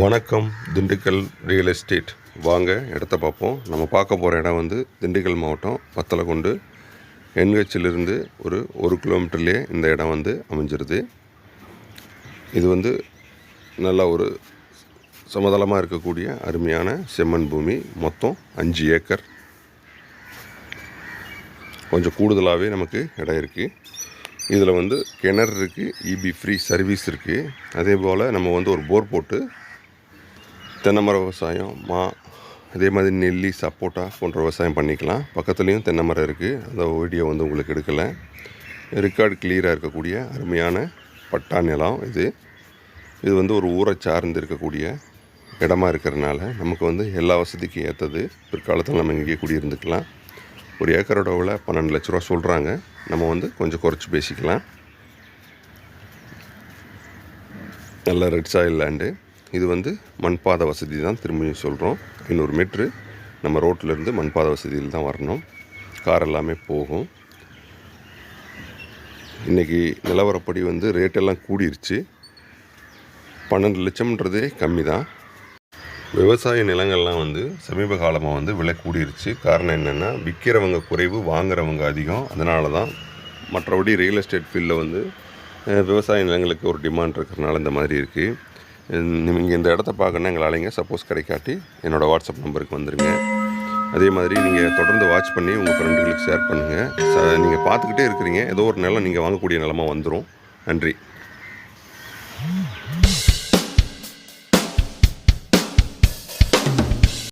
வணக்கம் Dindigul real estate வாங்க இடத்த பார்ப்போம். நம்ம பார்க்க போகிற இடம் வந்து திண்டுக்கல் மாவட்டம் பத்தலகொண்டு. என்ஹெச்சிலிருந்து ஒரு ஒரு கிலோமீட்டர்லேயே இந்த இடம் வந்து அமைஞ்சிருது. இது வந்து நல்ல ஒரு சமதளமாக இருக்கக்கூடிய அருமையான செம்மண் பூமி. மொத்தம் அஞ்சு ஏக்கர். கொஞ்சம் கூடுதலாகவே நமக்கு இடம் இருக்குது இதில் வந்து கிணறு இருக்குது இபி ஃப்ரீ சர்வீஸ் இருக்குது அதே போல் நம்ம வந்து ஒரு போர் போட்டு தென்னை விவசாயம் மா அதே மாதிரி நெல்லி சப்போட்டா போன்ற விவசாயம் பண்ணிக்கலாம். பக்கத்துலேயும் தென்னை மரம் இருக்குது அந்த வீடியோ வந்து உங்களுக்கு எடுக்கலை. ரெக்கார்டு கிளியராக இருக்கக்கூடிய அருமையான பட்டா நிலம் இது. இது வந்து ஒரு ஊரை சார்ந்து இருக்கக்கூடிய இடமா இருக்கிறதுனால நமக்கு வந்து எல்லா வசதிக்கும் ஏற்றது பிற்காலத்தில் நம்ம இங்கேயே குடியிருந்துக்கலாம். ஒரு ஏக்கரோட விலை பன்னெண்டு லட்ச ரூபா சொல்கிறாங்க நம்ம வந்து கொஞ்சம் குறைச்சி பேசிக்கலாம். நல்ல ரெட் சாயில் லேண்டு இது வந்து மண்பாதை வசதி தான். திரும்பியும் சொல்கிறோம் இன்னொரு மீட்ரு நம்ம ரோட்டிலேருந்து மண்பாதை வசதியில் தான் வரணும். கார் எல்லாமே போகும். இன்றைக்கி நிலவரப்படி வந்து ரேட்டெல்லாம் கூடிருச்சு. பன்னெண்டு லட்சம்ன்றதே கம்மி தான். விவசாய நிலங்கள்லாம் வந்து சமீப காலமாக வந்து விலை கூடிருச்சு. காரணம் என்னென்னா விற்கிறவங்க குறைவு வாங்குறவங்க அதிகம். அதனால தான் மற்றபடி ரியல் எஸ்டேட் ஃபீல்டில் வந்து விவசாய நிலங்களுக்கு ஒரு டிமாண்ட் இருக்கிறனால இந்த மாதிரி இருக்குது நீங்கள் இந்த இடத்த பார்க்கணுன்னா எங்களை அழைங்க சப்போஸ் கிடைக்காட்டி என்னோடய வாட்ஸ்அப் நம்பருக்கு வந்துடுங்க அதே மாதிரி நீங்கள் தொடர்ந்து வாட்ச் பண்ணி உங்கள் ஃப்ரெண்டுகளுக்கு ஷேர் பண்ணுங்கள் நீங்கள் பார்த்துக்கிட்டே இருக்கிறீங்க. ஏதோ ஒரு நிலம் நீங்கள் வாங்கக்கூடிய நிலமாக வந்துடும் நன்றி.